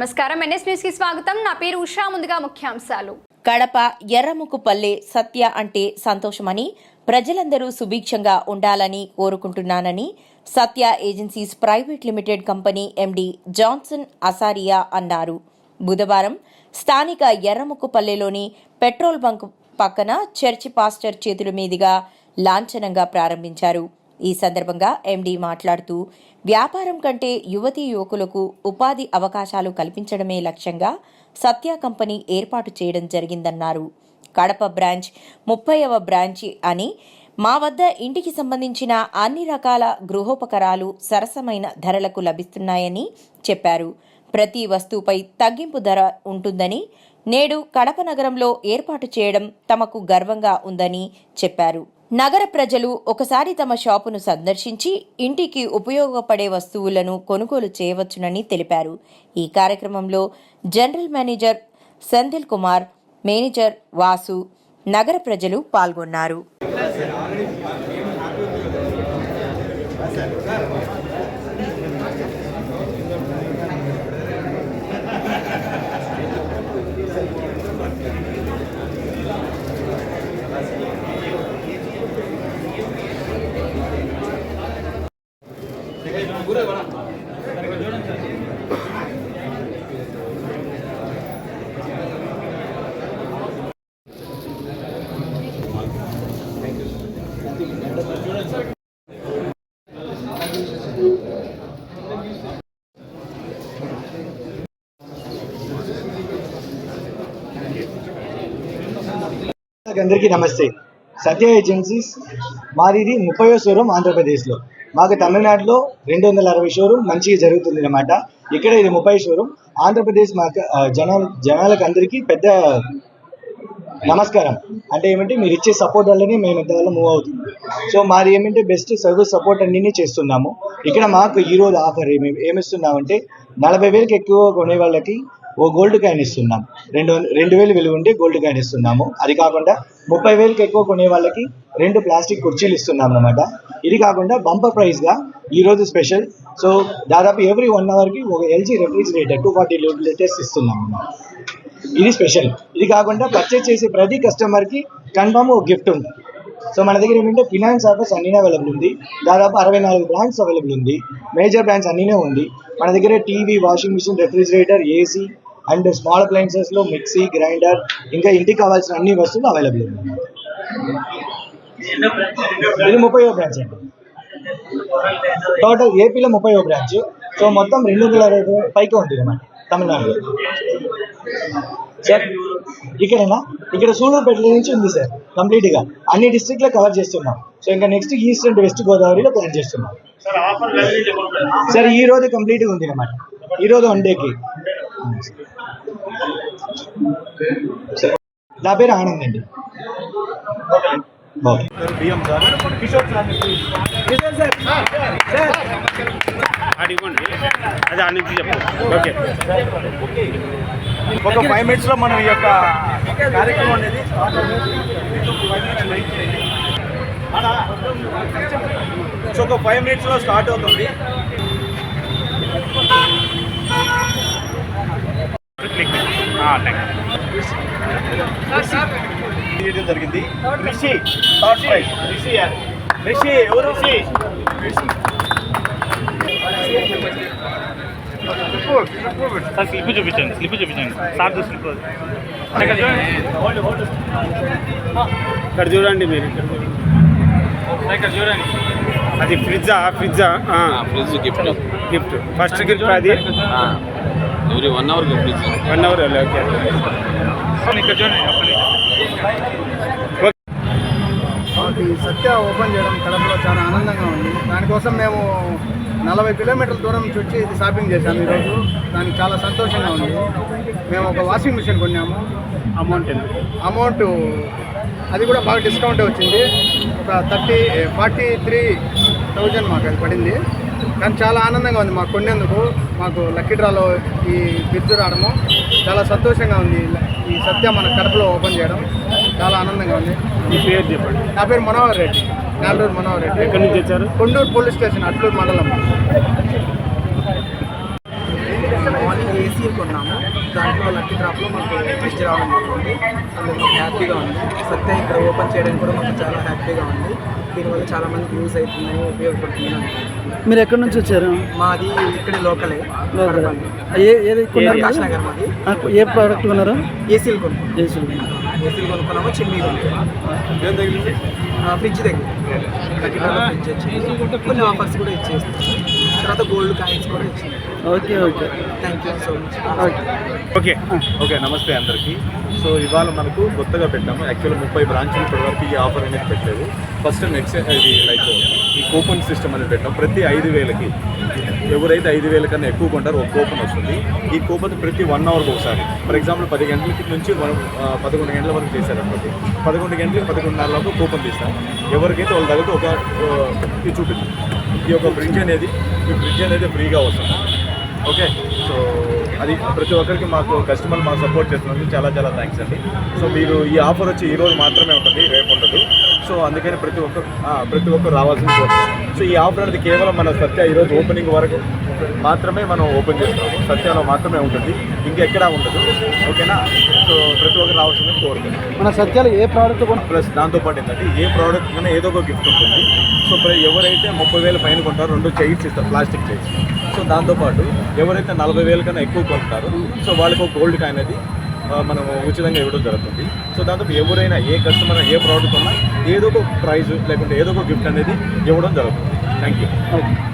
నమస్కారం. ఎన్ఎస్ న్యూస్కి స్వాగతం. నా పేరు ఉషా. ముందుగా ముఖ్యాంశాలు. కడప ఎర్రముకుపల్లె సత్య అంటే సంతోషమని ప్రజలందరూ సుభిక్షంగా ఉండాలని కోరుకుంటున్నానని Satya agencies private limited company MD Johnson Asariya అన్నారు. బుధవారం స్థానిక ఎర్రముక్కుపల్లెలోని పెట్రోల్ బంక్ పక్కన చర్చి పాస్టర్ చేతుల మీదుగా లాంఛనంగా ప్రారంభించారు. ఈ సందర్భంగా ఎండీ మాట్లాడుతూ వ్యాపారం కంటే యువతీ యువకులకు ఉపాధి అవకాశాలు కల్పించడమే లక్ష్యంగా సత్య కంపెనీ ఏర్పాటు చేయడం జరిగిందన్నారు. కడప బ్రాంచ్ ముప్పైవ బ్రాంచ్ అని మా వద్ద ఇంటికి సంబంధించిన అన్ని రకాల గృహోపకరాలు సరసమైన ధరలకు లభిస్తున్నాయని చెప్పారు. ప్రతి వస్తువుపై తగ్గింపు ధర ఉంటుందని నేడు కడప నగరంలో ఏర్పాటు చేయడం తమకు గర్వంగా ఉందని చెప్పారు. నగర ప్రజలు ఒకసారి తమ షాపును సందర్శించి ఇంటికి ఉపయోగపడే వస్తువులను కొనుగోలు చేయవచ్చునని తెలిపారు. ఈ కార్యక్రమంలో general manager Senthil Kumar manager Vasu నగర ప్రజలు పాల్గొన్నారు. అందరికీ నమస్తే. సత్య ఏజెన్సీస్ మాది ముప్పై షోరూమ్ ఆంధ్రప్రదేశ్లో. మాకు తమిళనాడులో రెండు వందల అరవై షోరూమ్ మంచిగా జరుగుతుంది అనమాట ఇక్కడ ఇది ముప్పై షోరూమ్. ఆంధ్రప్రదేశ్ మాకు జనాలు జనాల జనాలకు అందరికీ పెద్ద నమస్కారం. అంటే ఏమంటే మీరు ఇచ్చే సపోర్ట్ వల్లనే మేము ఇంతవల్ల మూవ్ అవుతుంది సో మాది ఏమంటే బెస్ట్ సర్వీస్ సపోర్ట్ అన్నీ చేస్తున్నాము. ఇక్కడ మాకు ఈరోజు ఆఫర్ ఏమి ఏమిస్తున్నామంటే నలభై వేలకు ఎక్కువ కొనే వాళ్ళకి ఓ గోల్డ్ కాయిన్ ఇస్తున్నాం. రెండు రెండు వేలు విలువ ఉండే గోల్డ్ కాయిన్ ఇస్తున్నాము. అది కాకుండా ముప్పై వేలకు ఎక్కువ కొనే వాళ్ళకి రెండు ప్లాస్టిక్ కుర్చీలు ఇస్తున్నాం అనమాట ఇది కాకుండా బంపర్ ప్రైస్గా ఈరోజు స్పెషల్ సో దాదాపు ఎవ్రీ వన్ అవర్కి ఒక LG refrigerator two forty litres ఇస్తున్నాం అన్నమాట. ఇది స్పెషల్ ఇది కాకుండా పర్చేస్ చేసే ప్రతి కస్టమర్కి కన్ఫర్మ్ ఒక గిఫ్ట్ ఉంది. సో మన దగ్గర ఏంటంటే ఫినాన్స్ ఆఫర్స్ అన్నీ అవైలబుల్ ఉంది. దాదాపు అరవై నాలుగు బ్రాండ్స్ అవైలబుల్ ఉంది. మేజర్ బ్రాండ్స్ అన్నీనే ఉంది. మన దగ్గర TV washing machine refrigerator AC and small అప్లయన్సెస్లో mixie grinder ఇంకా ఇంటికి కావాల్సిన అన్ని వస్తువులు అవైలబుల్ ఉంది ఇది ముప్పై బ్రాంచ్ అండి. టోటల్ ఏపీలో ముప్పై బ్రాంచ్ సో మొత్తం రెండు వందల అరవై పైకి ఉంది అన్నమాట తమిళనాడులో. సార్ ఇక్కడేనా? ఇక్కడ సూళ్ళూరుపేట నుంచి ఉంది సార్ కంప్లీట్గా. అన్ని డిస్ట్రిక్ట్లో కవర్ చేస్తున్నాం. సో ఇంకా నెక్స్ట్ ఈస్ట్ అండ్ వెస్ట్ గోదావరిలో ప్లాన్ చేస్తున్నాం. సార్ ఈ రోజు కంప్లీట్గా ఉంది అన్నమాట. ఈ రోజు వన్ డేకి నా పేరు ఆనంద్ అండి. అది ఆ నుంచి చెప్పు ఓకే. ఒక ఫైవ్ మినిట్స్లో మనం ఈ యొక్క కార్యక్రమం అనేది సో ఒక ఫైవ్ మినిట్స్లో స్టార్ట్ అవుతుంది. చేయడం జరిగింది. రిషి థర్డ్ ప్రైజ్ రిషి రిషి ఎవరు? సార్ స్లిప్ చూపించండి స్లిప్ చూపించండి. సార్ స్లిప్ ఇక్కడ చూడండి మీరు ఇక్కడ చూడండి. అది ఫ్రిడ్జా? ఫ్రిడ్జా? Fridge gift. Gift. First gift అది? Every one hour one hour okay Satya open చేయడం కడపలో చాలా ఆనందంగా ఉంది. దానికోసం మేము నలభై కిలోమీటర్ల దూరం నుంచి వచ్చి ఇది షాపింగ్ చేశాము ఈరోజు. దానికి చాలా సంతోషంగా ఉంది. మేము ఒక వాషింగ్ మిషన్ కొన్నాము. అమౌంట్ అమౌంట్ అది కూడా బాగా డిస్కౌంట్ వచ్చింది. ఒక థర్టీ ఫార్టీ త్రీ థౌజండ్ మాకు అది పడింది. కానీ చాలా ఆనందంగా ఉంది. మాకు కొనేందుకు మాకు లక్కీ డ్రాలో ఈ బిర్జు రావడము చాలా సంతోషంగా ఉంది. ఈ సత్య మన కడపలో ఓపెన్ చేయడం చాలా ఆనందంగా ఉంది. మీ పేరు చెప్పండి. నా పేరు మనోహర్ రెడ్డి. నాలూరు మనోహర్ రెడ్డి. ఎక్కడి నుంచి వచ్చారు? కొండూరు పోలీస్ స్టేషన్ అట్లూరు మండలం. మార్నింగ్ ఏసీ కొన్నాము. దాంట్లో లక్కీ డ్రాప్లో మాకు ఫ్రిడ్జ్ రావడం జరిగింది. అందులో మాకు హ్యాపీగా ఉంది. సత్య ఇక్కడ ఓపెన్ చేయడానికి కూడా మాకు చాలా హ్యాపీగా ఉంది. దీనివల్ల చాలా మందికి యూజ్ అవుతుందని ఉపయోగపడుతుంది అనుకుంటున్నాను. మీరు ఎక్కడి నుంచి వచ్చారు? మాది ఇక్కడే లోకలే. లోకల్. ఏ ఏది కొన్నారు? ఏ ప్రోడక్ట్ కొన్నారు? ఏసీలు కొనుక్కున్నాం. ఏసీ ఏసీలు కొనుక్కున్నాము ఆ, ఫ్రిడ్జ్ దగ్గర కొన్ని ఆఫర్స్ కూడా ఇచ్చేస్తాం తర్వాత గోల్డ్ కాయిన్స్ కూడా okay okay. Thank you so much okay. Okay. Okay నమస్తే అందరికీ. సో ఇవాళ మనకు కొత్తగా పెట్టాము. యాక్చువల్ ముప్పై బ్రాంచ్లు ఇప్పటివరకు ఈ ఆఫర్ అనేది పెట్టలేదు. ఫస్ట్ నెక్స్ట్ ఇది లైక్ ఈ కూపన్ సిస్టమ్ అనేది పెట్టాం. ప్రతి ఐదు వేలకి ఎవరైతే ఐదు వేల కన్నా ఎక్కువ కొంటారో ఒక కూపన్ వస్తుంది. ఈ కూపన్ ప్రతి వన్ అవర్కి ఒకసారి. ఫర్ ఎగ్జాంపుల్ పది గంటలకి నుంచి మనం పదకొండు గంటల వరకు చేశారు అనుకోండి. పదకొండు గంటలకి పదకొండున్నరలోపు కూపన్ తీస్తాం. ఎవరికైతే వాళ్ళ దగ్గర ఒక చూపిస్తుంది ఈ యొక్క బ్రిడ్జ్ అనేది ఈ బ్రిడ్జ్ అనేది ఫ్రీగా వస్తుంది. ఓకే సో అది ప్రతి ఒక్కరికి మాకు కస్టమర్ మాకు సపోర్ట్ చేస్తున్నందుకు చాలా చాలా థ్యాంక్స్ అండి. సో మీరు ఈ ఆఫర్ వచ్చి ఈరోజు మాత్రమే ఉంటుంది రేపు ఉండదు. సో అందుకని ప్రతి ఒక్క ప్రతి ఒక్కరు రావాల్సింది సో ఈ ఆఫర్ అనేది కేవలం మన సత్య ఈరోజు ఓపెనింగ్ వరకు మాత్రమే మనం ఓపెన్ చేస్తాము. సత్యాలో మాత్రమే ఉంటుంది. ఇంకెక్కడా ఉండదు. ఓకేనా? సో ప్రతి ఒక్కరు రావాల్సింది కోరుతున్నాం మన సత్యాలు ఏ ప్రోడక్ట్ కొన ప్లస్ దాంతోపాటు ఏంటంటే ఏ ప్రోడక్ట్ కన్నా ఏదో ఒక గిఫ్ట్ ఉంటుంది. సో ఎవరైతే ముప్పై వేల పైన కొంటారో రెండు చైర్స్ ఇస్తారు ప్లాస్టిక్ చైర్స్. సో దాంతోపాటు ఎవరైతే నలభై వేల కన్నా ఎక్కువ కొంటారో సో వాళ్ళకి ఒక గోల్డ్ కాయిన్ అనేది మనము మనం ఉచితంగా ఇవ్వడం జరుగుతుంది. సో దాంతో ఎవరైనా ఏ కస్టమర్ ఏ ప్రోడక్ట్ ఉన్నా ఏదో ఒక ప్రైజ్ లేకుంటే ఏదో ఒక గిఫ్ట్ అనేది ఇవ్వడం జరుగుతుంది. Thank you okay